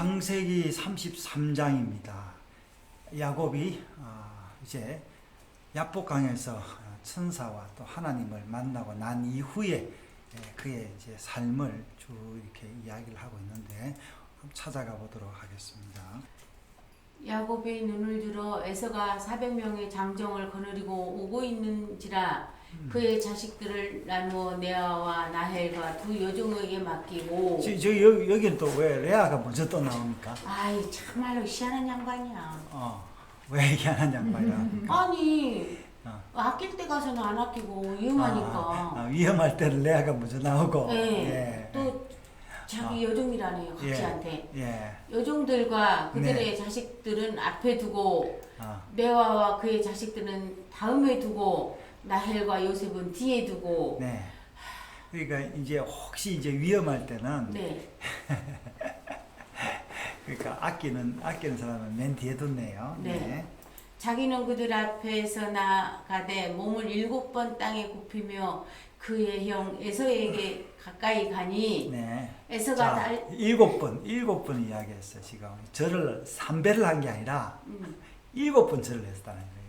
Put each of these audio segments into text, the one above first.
창세기 33장입니다. 야곱이 어, 이제 야복강에서 천사와 또 하나님을 만나고 난 이후에 예, 그의 이제 삶을 쭉 이렇게 이야기를 하고 있는데 찾아가 보도록 하겠습니다. 야곱이 눈을 들어 에서가 400명의 장정을 거느리고 오고 있는지라 그의 자식들을 나누어 네아와 나헬과 두 여종에게 맡기고 저, 저 여기, 여기는 또 왜 레아가 먼저 또 나옵니까? 아이 참말로 희한한 양반이야 어, 왜 희한한 양반이라? 아니 어. 아낄 때 가서는 안 아끼고 위험하니까 아, 아, 위험할 때는 레아가 먼저 나오고. 네. 예. 또 자기 아. 여종이라네요 예. 각시한테 예. 여종들과 그들의 네. 자식들은 앞에 두고 아, 네아와 그의 자식들은 다음에 두고 나헬과 요셉은 뒤에 두고 네. 그러니까 이제 혹시 이제 위험할 때는 네. 그러니까 아끼는 아끼는 사람은 맨 뒤에 뒀네요. 네. 자기는 그들 앞에서 나가되 몸을 일곱 번 땅에 굽히며 그의 형 에서에게 가까이 가니 네. 에서가 자, 달 일곱 번, 일곱 번 이야기했어요, 지금. 절을 삼배를 한 게 아니라 음, 일곱 번 절을 했다는 거예요.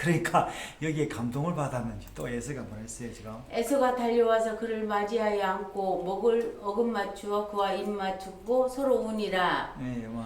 그러니까 여기에 감동을 받았는지 또 예수가 뭐랬어요, 지금? 에서가 달려와서 그를 맞이하여 안고 목을 어금 맞추어 그와 입 맞추고 서로 우니라 네, 뭐.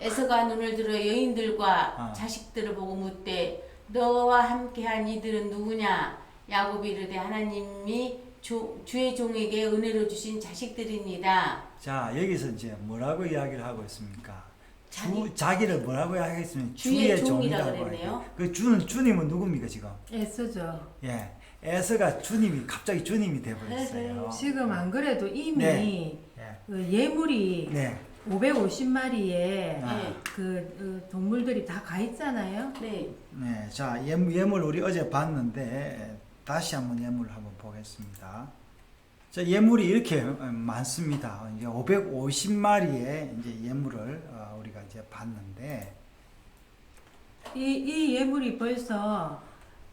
에서가 눈을 들어 여인들과 아. 자식들을 보고 묻되 너와 함께한 이들은 누구냐 야곱이 이르되 하나님이 주, 주의 종에게 은혜로 주신 자식들입니다 자, 여기서 이제 뭐라고 이야기를 하고 있습니까? 자기- 주, 자기를 뭐라고 하겠으면 주의 주의 종이라 종이라고 그랬네요. 해요. 그 주는 주님은 누굽니까 지금? 애써죠. 예, 에서가 주님이 갑자기 주님이 돼버렸어요. 지금 안 그래도 이미 네. 예, 그 예물이 네, 550마리에 아. 그 어, 동물들이 다 가 있잖아요. 네 네. 자, 예물, 예물 우리 어제 봤는데 다시 한번 예물을 한번 보겠습니다. 자, 예물이 이렇게 많습니다. 이제 550마리의 이제 예물을 어, 봤는데, 이, 이 예물이 벌써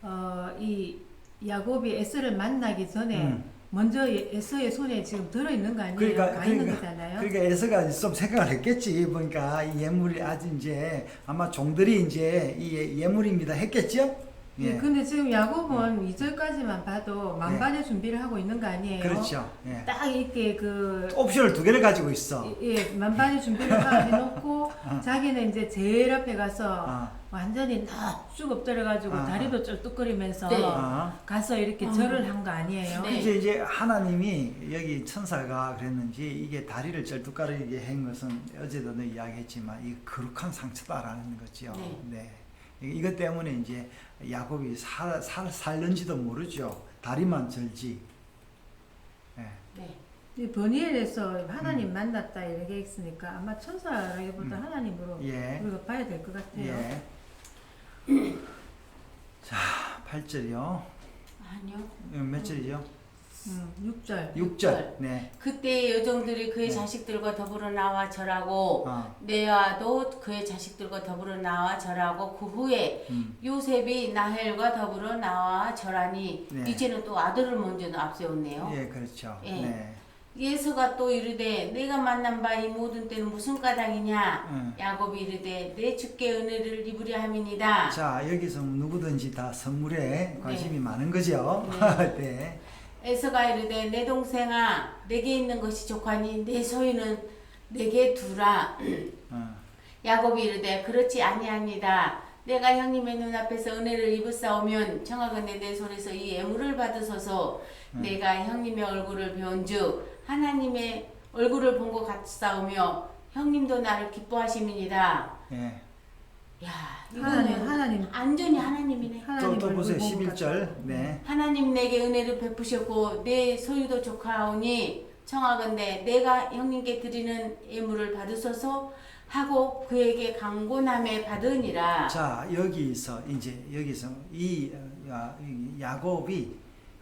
어, 이 야곱이 에스를 만나기 전에 음. 먼저 예- 에서의 손에 지금 들어 있는 거 아니에요? 그러니까- 가 있는 그러니까- 거잖아요. 그러니까 에서가 좀 생각을 했겠지. 보니까 이 예물이 아주 이제 아마 종들이 이제 이 예- 예물입니다 했겠죠? 예, 근데 지금 야곱은 이절까지만 봐도 네. 만반의 준비를 하고 있는 거 아니에요? 그렇죠. 예. 딱 이렇게 그 옵션을 두 개를 가지고 있어. 예, 만반의 준비를 다 해놓고 아. 자기는 이제 제일 앞에 가서 아, 완전히 쭉 엎드려가지고 아. 다리도 쩔뚝거리면서 네. 아. 가서 이렇게 음. 절을 한 거 아니에요? 네. 이제 이제 하나님이 여기 천사가 그랬는지 이게 다리를 쩔뚝거리게 한 것은 어제도 너 이야기했지만 이 거룩한 상처다라는 거죠. 네. 이- 이것 때문에 이제 야곱이 살, 살 살는지도 모르죠. 다리만 절지. 예. 네. 이 버니엘에서 하나님 만났다 이렇게 했으니까 아마 천사라기보다 음. 하나님으로 예. 우리가 봐야 될 것 같아요. 예. 자, 8절이요. 아니요 몇 절이죠? 음, 6절. 6절. 네. 그때 여종들이 그의 네. 자식들과 더불어 나와 절하고 어. 네아도 그의 자식들과 더불어 나와 절하고 그 후에 음. 요셉이 나헬과 더불어 나와 절하니 네. 이제는 또 아들을 먼저 앞세웠네요. 예, 그렇죠. 예. 네. 예수가 또 이르되 내가 만난 바 이 모든 때는 무슨 까닭이냐 음. 야곱이 이르되 내 주께 은혜를 입으려 함이니라 자, 여기서 누구든지 다 선물에 관심이 많은 거죠. 네. 에서가 이르되 내 동생아 내게 있는 것이 족하니 내 소유는 내게 두라 어. 야곱이 이르되 그렇지 아니합니다 내가 형님의 눈앞에서 은혜를 입으사오면 청하건대 내 손에서 이 예물을 받으소서 음. 내가 형님의 얼굴을 배운즉 하나님의 얼굴을 본 것 같사오며 형님도 나를 기뻐하심이니라 예. 야 하나님, 이거는 하나님, 안전히 하나님이네 하나님 또, 또 보세요. 얼굴 보고 11절. 갔다. 네. 하나님 내게 은혜를 베푸셨고 내 소유도 조카오니 청하건대 내가 형님께 드리는 예물을 받으소서 하고 그에게 강곤함에 받으니라 자, 여기서 이제 여기서 이 어, 야- 이 야곱이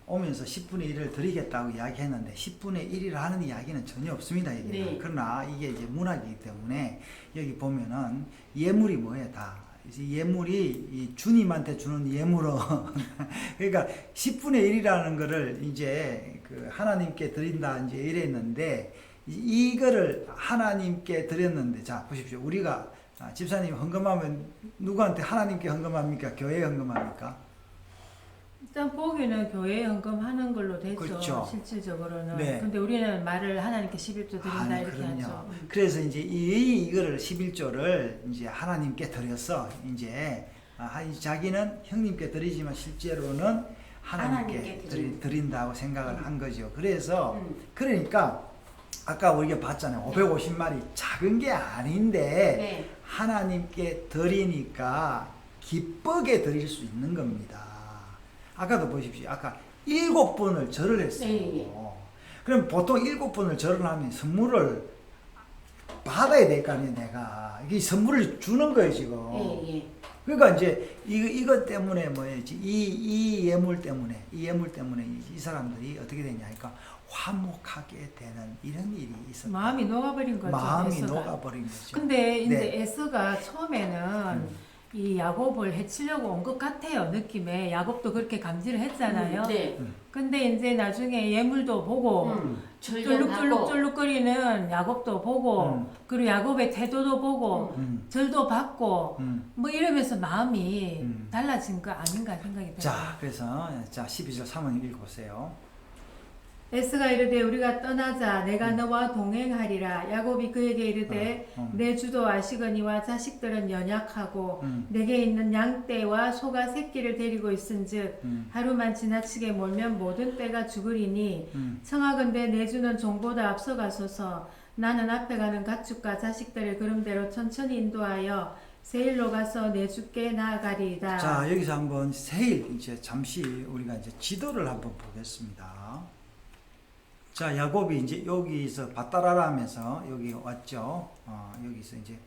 오면서 10분의 1을 드리겠다고 이야기했는데 10분의 1이라 하는 이야기는 전혀 없습니다. 여기는. 네. 그러나 이게 이제 문학이기 때문에 여기 보면은 예물이 뭐예요? 다. 이제 예물이 이 주님한테 주는 예물은 그러니까 10분의 1이라는 거를 이제 그 하나님께 드린다 이제 이랬는데 이- 이거를 하나님께 드렸는데 자 보십시오. 우리가 아, 집사님 헌금하면 누구한테 하나님께 헌금합니까? 교회에 헌금합니까? 일단 보기는 교회에 헌금하는 걸로 되죠. 그렇죠. 실질적으로는. 네. 근데 우리는 말을 하나님께 11조 드린다 아니, 이렇게 그럼요. 하죠. 그래서 이제 이 이거를 11조를 이제 하나님께 드려서 이제 아, 이 자기는 형님께 드리지만 실제로는 하나님께 하나님께 드리, 드린- 드린 다고 생각을 한 거죠. 그래서 음. 그러니까 아까 우리가 봤잖아요. 550마리 작은 게 아닌데 네. 하나님께 드리니까 기쁘게 드릴 수 있는 겁니다. 아까도 보십시오. 아까 일곱 번을 절을 했어요. 네, 예. 그럼 보통 일곱 번을 절을 하면 선물을 받아야 될 거 아니에요, 내가. 이게 선물을 주는 거예요, 지금. 예, 예. 그러니까 이제 이 이것 때문에 뭐였지? 이, 이 예물 때문에, 이 예물 때문에 이, 이 사람들이 어떻게 되냐니까 화목하게 되는 이런 일이 있었다. 마음이 녹아버린 거죠. 마음이 에서가. 녹아버린 거죠. 근데 이제 네. 에서가 처음에는 음. 이 야곱을 해치려고 온 것 같아요 느낌에 야곱도 그렇게 감지를 했잖아요. 음, 네. 근데 이제 나중에 예물도 보고 음. 쫄룩쫄룩쫄룩거리는 야곱도 보고 음. 그리고 야곱의 태도도 보고 음. 절도 받고 음. 뭐 이러면서 마음이 음. 달라진 거 아닌가 생각이 들어요. 자, 그래서 자 12절 3원 읽어보세요. 에스가 이르되 우리가 떠나자 내가 너와 동행하리라 야곱이 그에게 이르되 어, 어. 내 주도 아시거니와 자식들은 연약하고 음. 내게 있는 양떼와 소가 새끼를 데리고 있은즉 음. 하루만 지나치게 몰면 모든 떼가 죽으리니 음. 청하건대 내 주는 종보다 앞서가소서 나는 앞에 가는 가축과 자식들을 걸음대로 천천히 인도하여 세일로 가서 내 주께 나아가리이다. 자 여기서 한번 세일 이제 잠시 우리가 이제 지도를 한번 보겠습니다. 자 야곱이 이제 여기서 바따라라 하면서 여기 왔죠. 어, 여기서 이제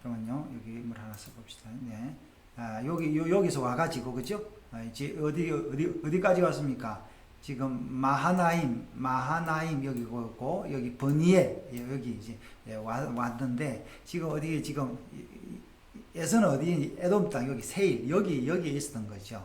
잠깐만요. 여기 물 하나 써봅시다. 네. 아 여기 요, 여기서 와가지고 그죠? 아, 이제 어디 어디 어디까지 왔습니까? 지금 마하나임 마하나임 여기 있고 여기 버니엘 예, 여기 이제 예, 와, 왔는데 지금 어디 지금 에서는 어디 에돔 땅 여기 세일 여기 여기에 있었던 거죠.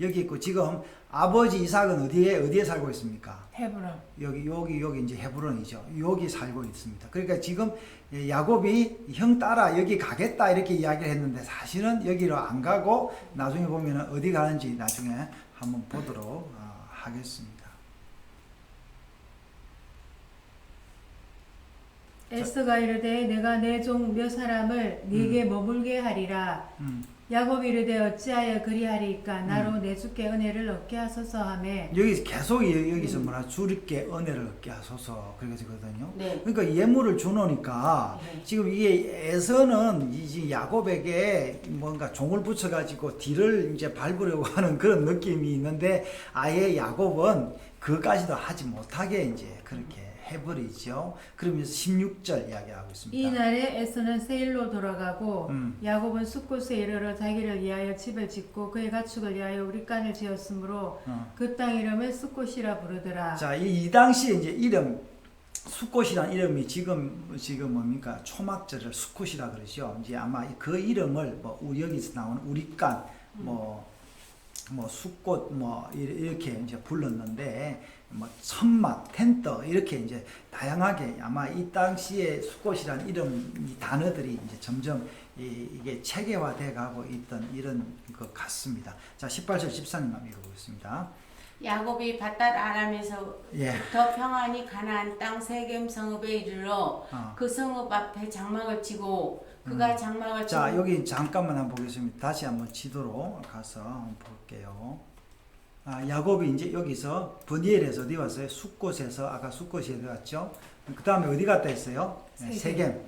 여기 있고 지금 아버지 이삭은 어디에 어디에 살고 있습니까? 헤브론. 여기 여기 여기 이제 헤브론이죠. 여기 살고 있습니다. 그러니까 지금 예, 야곱이 형 따라 여기 가겠다 이렇게 이야기를 했는데 사실은 여기로 안 가고 나중에 보면은 어디 가는지 나중에 한번 보도록 어, 하겠습니다. 에스가 이르되 내가 내 종 몇 사람을 네게 머물게 하리라. 음. 야곱이 이르되 어찌하여 그리하리까 나로 내 주께 은혜를 얻게 하소서 하매 여기 계속 여- 여기서 뭐라 주께 은혜를 얻게 하소서 그러거든요. 네. 그러니까 예물을 주노니까 네. 지금 이게 에서는 이제 야곱에게 뭔가 종을 붙여가지고 뒤를 이제 밟으려고 하는 그런 느낌이 있는데 아예 야곱은 그까지도 하지 못하게 이제 그렇게 해버리죠. 그러면서 16절 이야기하고 있습니다. 이 날에 에서는 세일로 돌아가고 음. 야곱은 숫곳에 이르러 자기를 위하여 집을 짓고 그의 가축을 위하여 우리간을 지었으므로 어. 그땅 이름을 숫곳이라 부르더라. 자, 이, 이 당시에 이제 이름 수꽃이란 이름이 지금 지금 뭡니까 초막절을 수꽃이라 그러죠. 이제 아마 그 이름을 뭐 여기서 나오는 우리간 뭐 뭐 수꽃 뭐 이- 이렇게 이제 불렀는데 뭐 천막 텐트 이렇게 이제 다양하게 아마 이 당시에 수꽃이란 이름 이 단어들이 이제 점점 이, 이게 체계화돼 가고 있던 이런 것 같습니다. 자, 18절 14님 한번 읽어보겠습니다. 야곱이 바닷 아람에서 예. 더 평안히 가나안 땅 세겜 성읍에 이르러 어. 그 성읍 앞에 장막을 치고 그가 장막을 치고 음. 자 여기 잠깐만 한번 보겠습니다. 다시 한번 지도로 가서 한번 볼게요. 아, 야곱이 이제 여기서 버니엘에서 어디 왔어요? 숫곳에서 아까 숫곳에 왔죠. 그 다음에 어디 갔다 했어요? 네, 세겜.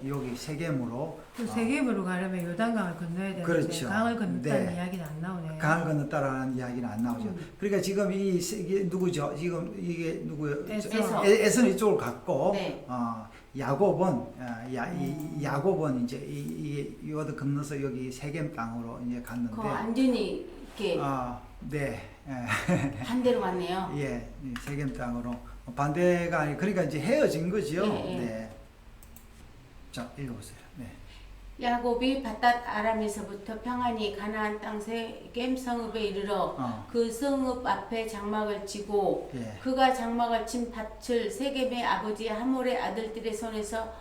세겜 여기 세겜으로 그 어, 세겜으로 가려면 요단강을 건너야 되는데 그렇죠. 강을 건넜다는 네. 이야기는 안 나오네요. 강을 건넜다라는 이야기는 안 나오죠. 음. 그러니까 지금 이 세- 이게 누구죠? 지금 이게 누구예요? 에서. 저- 에- 에서는 이쪽으로 갔고 네. 어, 야곱은 어, 야, 이, 이 야곱은 이제 이, 이 요도 건너서 여기 세겜 땅으로 이제 갔는데 그 완전히 이렇게 아, 네. 예, 반대로 갔네요. 예, 이 세겜 땅으로 반대가 아니 그러니까 이제 헤어진 거지요. 예, 예. 네. 자, 읽어보세요. 네. 야곱이 바닷 아람에서부터 평안히 가나안 땅 세 겜 성읍에 이르러 어, 그 성읍 앞에 장막을 치고 예. 그가 장막을 친 밭을 세겜의 아버지 하몰의 아들들의 손에서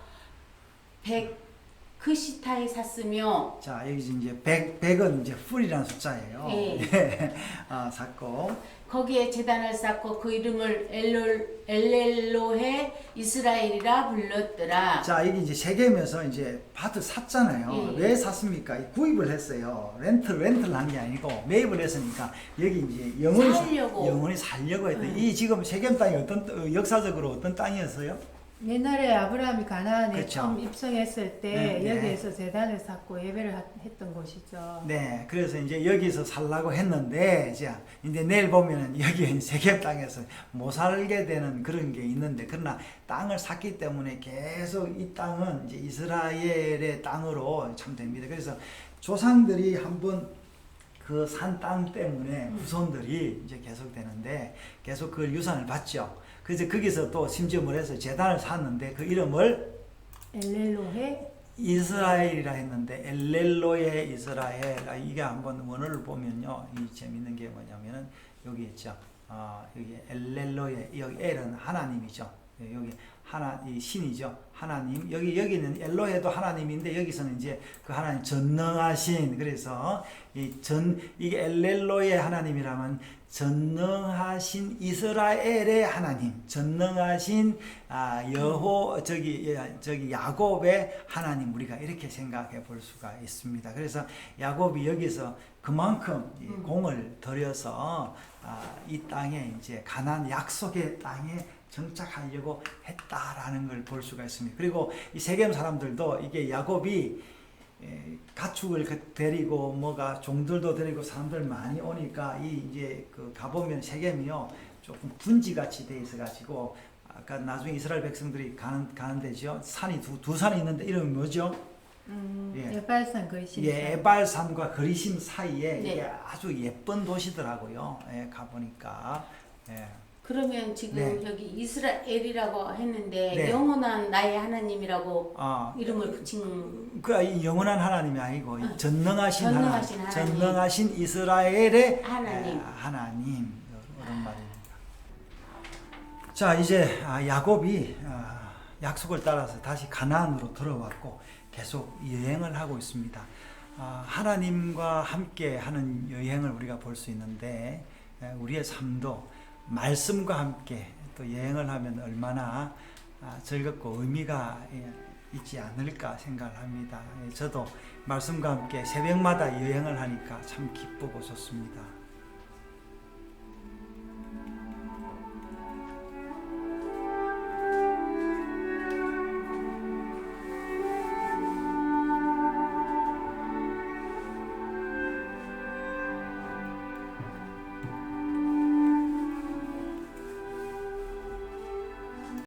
백 크시타에 샀으며 자 여기 이제 100, 100은 이제 풀이라는 숫자예요. 예. 아, 샀고 거기에 제단을 쌓고 그 이름을 엘롤, 엘렐로해 이스라엘이라 불렀더라. 자 이게 이제 세계면서 이제 밭을 샀잖아요. 예. 왜 샀습니까? 이 구입을 했어요. 렌트 렌트를 한 게 아니고 매입을 했으니까 여기 이제 영원히 사- 살려고. 영원히 살려고 했대. 음. 이 지금 세겜 땅이 어떤 땅- 어, 역사적으로 어떤 땅이었어요? 옛날에 아브라함이 가나안에 그쵸. 처음 입성했을 때 네, 네. 여기에서 재단을 쌓고 예배를 하- 했던 곳이죠. 네, 그래서 이제 여기서 살라고 했는데, 자, 이제 내일 보면은 여기 세겜 땅에서 못 살게 되는 그런 게 있는데, 그러나 땅을 샀기 때문에 계속 이 땅은 이제 이스라엘의 땅으로 참 됩니다. 그래서 조상들이 한번 그 산 땅 때문에 후손들이 이제 계속 되는데, 계속 그 유산을 받죠. 그래서 거기서 또 심지어 해서 재단을 샀는데, 그 이름을 엘렐로해? 이스라엘이라 했는데 엘렐로의 이스라엘. 아, 이게 한번 원어를 보면요. 이 재밌는 게 뭐냐면은 여기 있죠. 아 여기 엘렐로의 여기 엘은 하나님이죠. 예, 여기 하나 이 신이죠 하나님 여기 여기는 엘로헤도 하나님인데 여기서는 이제 그 하나님 전능하신 그래서 이 전 이게 엘렐로의 하나님이라면 전능하신 이스라엘의 하나님 전능하신 아 여호 저기 예, 저기 야곱의 하나님 우리가 이렇게 생각해 볼 수가 있습니다. 그래서 야곱이 여기서 그만큼 이 음. 공을 들여서 아, 이 땅에 이제 가난 약속의 땅에 정착하려고 했다라는 걸 볼 수가 있습니다. 그리고 이 세겜 사람들도 이게 야곱이 에, 가축을 그- 데리고 뭐가 종들도 데리고 사람들 많이 오니까 이 이제 그 가보면 세겜이요 조금 분지 같이 돼 있어 가지고 아까 나중에 이스라엘 백성들이 가는 가는 데죠 산이 두, 두 산이 있는데 이름이 뭐죠? 음, 예. 에발산 거이신 예, 에발산과 그리심 사이에 네. 아주 예쁜 도시더라고요. 예, 가보니까 예. 그러면 지금 네. 여기 이스라엘이라고 했는데 네. 영원한 나의 하나님이라고 아, 이름을 붙인 그이 영원한 하나님이 아니고 이 어. 전능하신, 전능하신 하나님, 하나님. 전능하신 이스라엘의 하나님. 예, 하나님 그런 말입니다. 자 이제 아, 야곱이 아, 약속을 따라서 다시 가나안으로 들어왔고 계속 여행을 하고 있습니다. 아, 하나님과 함께 하는 여행을 우리가 볼 수 있는데 에, 우리의 삶도 말씀과 함께 또 여행을 하면 얼마나 아, 즐겁고 의미가 예, 있지 않을까 생각을 합니다. 예, 저도 말씀과 함께 새벽마다 여행을 하니까 참 기쁘고 좋습니다.